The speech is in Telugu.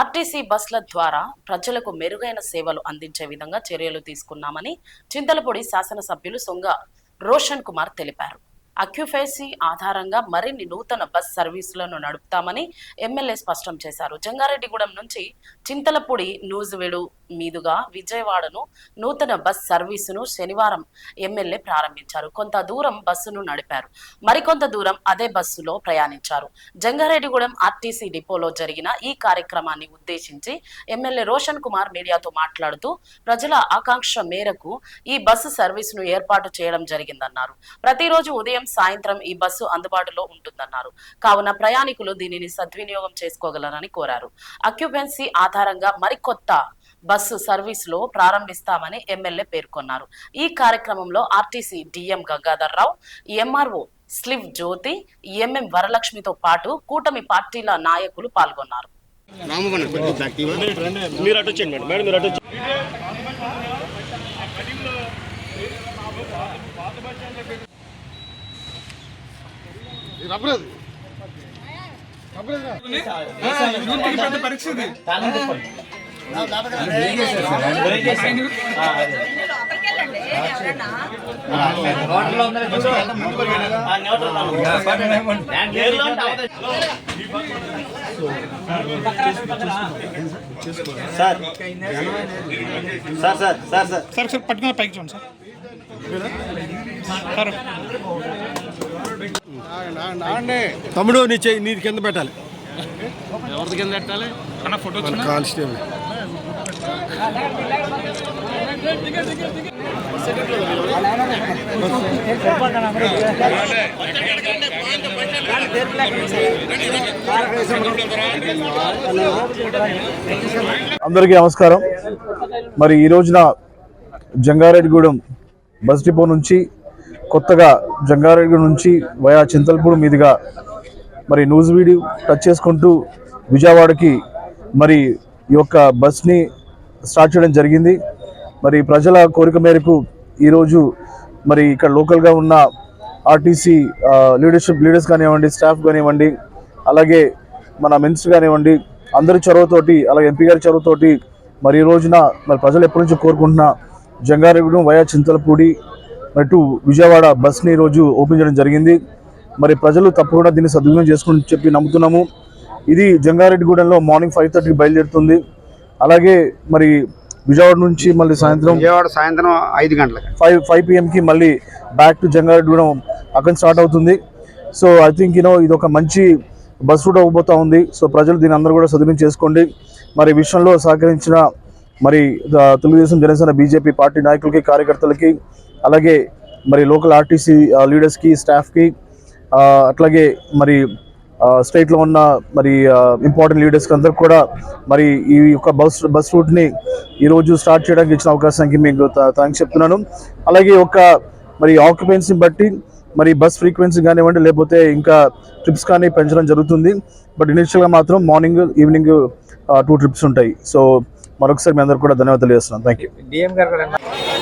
ఆర్టీసీ బస్ల ద్వారా ప్రజలకు మెరుగైన సేవలు అందించే విధంగా చర్యలు తీసుకున్నామని చింతలపూడి శాసనసభ్యులు సొంగ రోషన్ కుమార్ తెలిపారు. అక్యుఫేసీ ఆధారంగా మరిన్ని నూతన బస్ సర్వీసులను నడుపుతామని ఎమ్మెల్యే స్పష్టం చేశారు. జంగారెడ్డిగూడెం నుంచి చింతలపూడి నూజివీడు మీదుగా విజయవాడను నూతన బస్ సర్వీసును శనివారం ఎమ్మెల్యే ప్రారంభించారు. కొంత దూరం బస్సును నడిపారు. మరికొంత దూరం అదే బస్సులో ప్రయాణించారు. జంగారెడ్డిగూడెం ఆర్టీసీ డిపోలో జరిగిన ఈ కార్యక్రమాన్ని ఉద్దేశించి ఎమ్మెల్యే రోషన్ కుమార్ మీడియాతో మాట్లాడుతూ ప్రజల ఆకాంక్ష మేరకు ఈ బస్సు సర్వీసును ఏర్పాటు చేయడం జరిగిందన్నారు. ప్రతిరోజు ఉదయం సాయంత్రం ఈ బస్సు అందుబాటులో ఉంటుందన్నారు. కావున ప్రయాణికులు దీనిని సద్వినియోగం చేసుకోగలరని కోరారు. అక్యుపెన్సీ ఆధారంగా మరికొత్త బస్సు సర్వీసులో ప్రారంభిస్తామని ఎమ్మెల్యే పేర్కొన్నారు. ఈ కార్యక్రమంలో RTC DM Gangadhar Rao MRO స్లివ్ Jyothi MM వరలక్ష్మితో పాటు కూటమి పార్టీల నాయకులు పాల్గొన్నారు. మీరు sir sir sir sir sir. Sir sir పట్టుకున్న పైకి చూడండి సార్. తమ్ముడు నీ చెయ్యి నీ కింద పెట్టాలి. అన్న ఫోటో వచ్చిందా? కానిస్టేబుల్ అందరికీ నమస్కారం. మరి ఈ రోజున జంగారెడ్డిగూడెం బస్ డిపో నుంచి కొత్తగా జంగారెడ్డి నుంచి వయా చింతల్పూడి మీదుగా మరి న్యూస్ వీడియో టచ్ చేసుకుంటూ విజయవాడకి మరి ఈ యొక్క బస్ని స్టార్ట్ చేయడం జరిగింది. మరి ప్రజల కోరిక మేరకు ఈరోజు మరి ఇక్కడ లోకల్గా ఉన్న ఆర్టీసీ లీడర్షిప్ లీడర్స్ కానివ్వండి స్టాఫ్ కానివ్వండి అలాగే మన మినిస్టర్ కానివ్వండి అందరి చొరవతోటి అలాగే ఎంపీ గారి చొరవతోటి మరి ఈ రోజున మరి ప్రజలు ఎప్పటి నుంచో కోరుకుంటున్న జంగారెడ్డిగూడెం వయా చింతలపూడి మరి టు విజయవాడ బస్ని ఈరోజు ఓపెన్ చేయడం జరిగింది. మరి ప్రజలు తప్పకుండా దీన్ని సద్వినియోగం చేసుకుని చెప్పి నమ్ముతున్నాము. ఇది జంగారెడ్డిగూడెంలో మార్నింగ్ ఫైవ్ థర్టీకి బయలుదేరుతుంది. అలాగే మరి విజయవాడ నుంచి మళ్ళీ సాయంత్రం విజయవాడ సాయంత్రం ఐదు గంటలకు. ఫైవ్ ఫైవ్ పిఎంకి మళ్ళీ బ్యాక్ టు జంగారెడ్డిగూడెం అక్కడ స్టార్ట్ అవుతుంది. సో ఐ థింక్ యూనో ఇది ఒక మంచి బస్ రూట్ అవ్వబోతా ఉంది. సో ప్రజలు దీని అందరూ కూడా సద్వినియోగం చేసుకోండి. మరి విషయంలో సహకరించిన మరి తెలుగుదేశం జనసేన బీజేపీ పార్టీ నాయకులకి కార్యకర్తలకి అలాగే మరి లోకల్ ఆర్టీసీ లీడర్స్కి స్టాఫ్కి అట్లాగే మరి స్టేట్లో ఉన్న మరి ఇంపార్టెంట్ లీడర్స్కి అందరికి కూడా మరి ఈ యొక్క బస్ బస్ రూట్ని ఈరోజు స్టార్ట్ చేయడానికి ఇచ్చిన అవకాశానికి మీకు థ్యాంక్స్ చెప్తున్నాను. అలాగే ఒక మరి ఆక్యుపెన్సీని బట్టి మరి బస్ ఫ్రీక్వెన్సీ కానివ్వండి లేకపోతే ఇంకా ట్రిప్స్ కానీ పెంచడం జరుగుతుంది. బట్ ఇనిషియల్గా మాత్రం మార్నింగ్ ఈవినింగ్ టూ ట్రిప్స్ ఉంటాయి. సో మరొకసారి మీ అందరికి కూడా ధన్యవాదాలు తెలియజేస్తున్నాను థ్యాంక్ యూ డిఎం గారు